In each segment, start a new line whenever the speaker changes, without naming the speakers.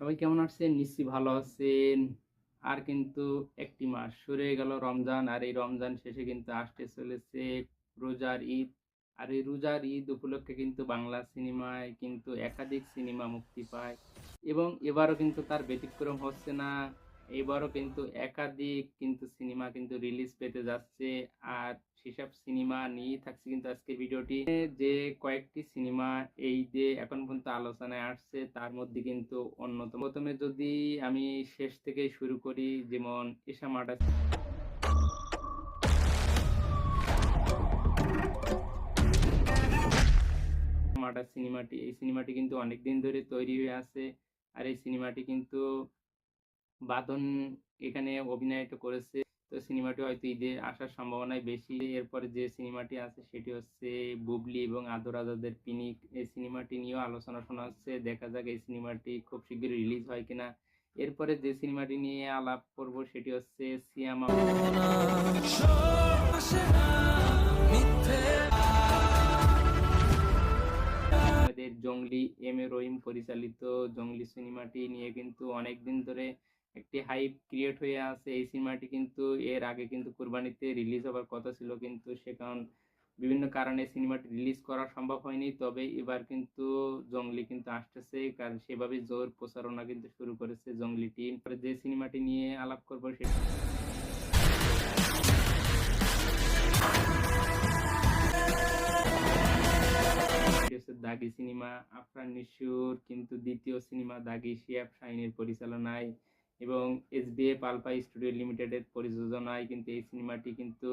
সবাই কেমন আছেন? নিশ্চয়ই ভালো আছেন। আর কিন্তু একটি মাস সরে গেল রমজান, আর এই রমজান শেষে কিন্তু আসতে চলেছে রোজার ঈদ। আর এই রোজার ঈদ উপলক্ষে কিন্তু বাংলা সিনেমায় কিন্তু একাধিক সিনেমা মুক্তি পায়। এবং এবারও কিন্তু তার ব্যতিক্রম হচ্ছে না। এবারও কিন্তু একাধিক কিন্তু সিনেমা কিন্তু রিলিজ পেতে যাচ্ছে। আর সেসব সিনেমা নিয়ে থাকছে কিন্তু আজকে ভিডিওটি। যে কয়েকটি সিনেমা এই যে এখন পর্যন্ত আলোচনায় আসছে, তার মধ্যে কিন্তু অন্যতম। প্রথমে যদি আমি শেষ থেকে শুরু করি, যেমন এশা মাটা মাটা সিনেমাটি, এই সিনেমাটি কিন্তু অনেকদিন ধরে তৈরি হয়ে আছে আর এই সিনেমাটি কিন্তু বাঁধন এখানে অভিনয়টা করেছে। তো সিনেমাটি হয়তো ঈদে আসার সম্ভাবনাই বেশি। এরপরে যে সিনেমাটি আছে সেটি হচ্ছে বুবলি এবং আদর আজাদের পিনিক। এই সিনেমাটি নিয়েও আলোচনা শোনা হচ্ছে। দেখা যাক এই সিনেমাটি খুব শীঘ্রই রিলিজ হয় কিনা। এরপরে যে সিনেমাটি নিয়ে আলাপ করব সেটি হচ্ছে সিয়ামা জঙ্গলি এম এ রহিম পরিচালিত জঙ্গলি সিনেমাটি নিয়ে কিন্তু অনেকদিন ধরে একটি হাইপ ক্রিয়েট হয়ে আছে। এই সিনেমাটি কিন্তু এর আগে কিন্তু কুরবানিতে রিলিজ হবার কথা ছিল কিন্তু সে কারণ বিভিন্ন কারণে সিনেমাটি রিলিজ করা সম্ভব হয়নি। তবে এবার কিন্তু জঙ্গলি কিন্তু আসতেছে, কারণ সেভাবে জোর প্রচারণা কিন্তু শুরু করেছে জঙ্গলি টিম যে সিনেমাটি নিয়ে আলাপ করব সেটা দাগি সিনেমা আফরান নিশুর কিন্তু দ্বিতীয় সিনেমা দাগি শিয়াব শাহিনের পরিচালনায়। এবং S B A Palpa studio লিমিটেডের প্রযোজনায় কিন্তু এই সিনেমাটি কিন্তু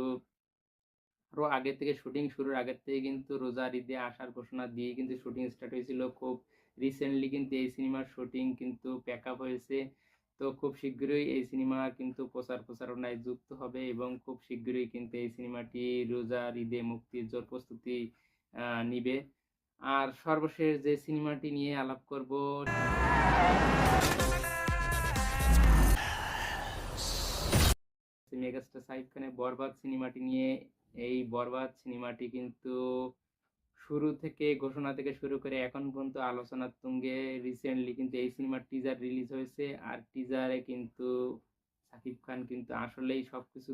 আরও আগে থেকে শুটিং শুরুর আগের থেকে কিন্তু রোজার ঈদে আসার ঘোষণা দিয়ে কিন্তু শুটিং স্টার্ট হয়েছিল। খুব রিসেন্টলি কিন্তু এই সিনেমার শুটিং কিন্তু প্যাক আপ হয়েছে। তো খুব শীঘ্রই এই সিনেমা কিন্তু প্রচার প্রচারণায় যুক্ত হবে এবং খুব শীঘ্রই কিন্তু এই সিনেমাটি রোজার ঈদে মুক্তির জোর প্রস্তুতি নিবে। আর সর্বশেষ যে সিনেমাটি নিয়ে আলাপ করব মেগাস্টার সাহিব খানের বরবাদ সিনেমাটি নিয়ে। এই বরবাদ সিনেমাটি কিন্তু শুরু থেকে ঘোষণা থেকে শুরু করে এখন পর্যন্ত আলোচনার তুঙ্গে রিসেন্টলি কিন্তু এই সিনেমার টিজার রিলিজ হয়েছে। আর টিজারে কিন্তু সাকিব খান কিন্তু আসলেই সবকিছু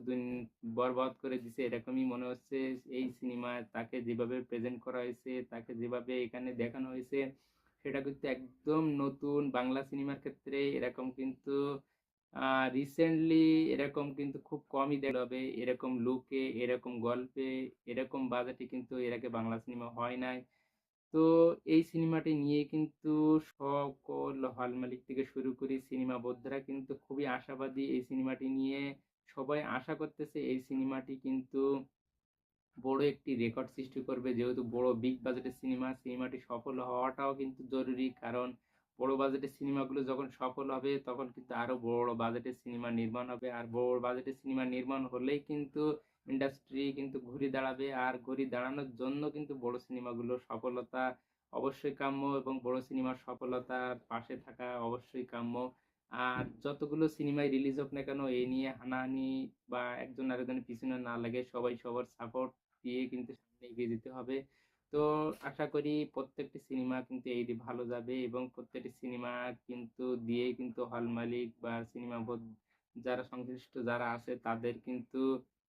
বরবাদ করে দিছে। এরকমই মনে হচ্ছে এই সিনেমায় তাকে যেভাবে প্রেজেন্ট করা হয়েছে, তাকে যেভাবে এখানে দেখানো হয়েছে, সেটা কিন্তু একদম নতুন বাংলা সিনেমার ক্ষেত্রে এরকম কিন্তু রিসেন্টলি এরকম কিন্তু খুব কমই দেখা হবে এরকম লুকে এরকম গল্পে, এরকম বাজেটে কিন্তু এর আগে বাংলা সিনেমা হয় নাই। তো এই সিনেমাটি নিয়ে কিন্তু সকল হল মালিক থেকে শুরু করে সিনেমা বোদ্ধরা কিন্তু খুবই আশাবাদী এই সিনেমাটি নিয়ে। সবাই আশা করতেছে এই সিনেমাটি কিন্তু বড় একটি রেকর্ড সৃষ্টি করবে। যেহেতু বড় বিগ বাজেটের সিনেমা সিনেমাটি সফল হওয়াটাও কিন্তু জরুরি। কারণ বড় বাজেটের সিনেমাগুলো যখন সফল হবে, তখন কিন্তু আরও বড় বাজেটের সিনেমা নির্মাণ হবে। আর বড় বাজেটের সিনেমা নির্মাণ হলেই কিন্তু ইন্ডাস্ট্রি কিন্তু ঘুরে দাঁড়াবে। আর ঘুরে দাঁড়ানোর জন্য কিন্তু বড় সিনেমাগুলোর সফলতা অবশ্যই কাম্য এবং বড় সিনেমার সফলতার পাশে থাকা অবশ্যই কাম্য। আর যতগুলো সিনেমায় রিলিজ হোক না কেন এই নিয়ে হানাহানি বা একজন আরেকজনের পিছনে না লাগে, সবাই সবার সাপোর্ট দিয়ে কিন্তু সামনে এগিয়ে যেতে হবে। তো আশা করি প্রত্যেকটি সিনেমা কিন্তু এই ভালো যাবে এবং প্রত্যেকটি সিনেমা কিন্তু দিয়ে কিন্তু হল মালিক বা সিনেমা যারা সংশ্লিষ্ট যারা আছে তাদের কিন্তু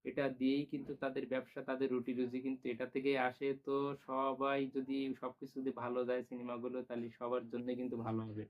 এটা দিয়েই কিন্তু তাদের ব্যবসা, তাদের রুটি রুজি কিন্তু এটা থেকেই আসে। তো সবাই যদি সবকিছু যদি ভালো যায় সিনেমাগুলো তাহলে সবার জন্য কিন্তু ভালো হবে।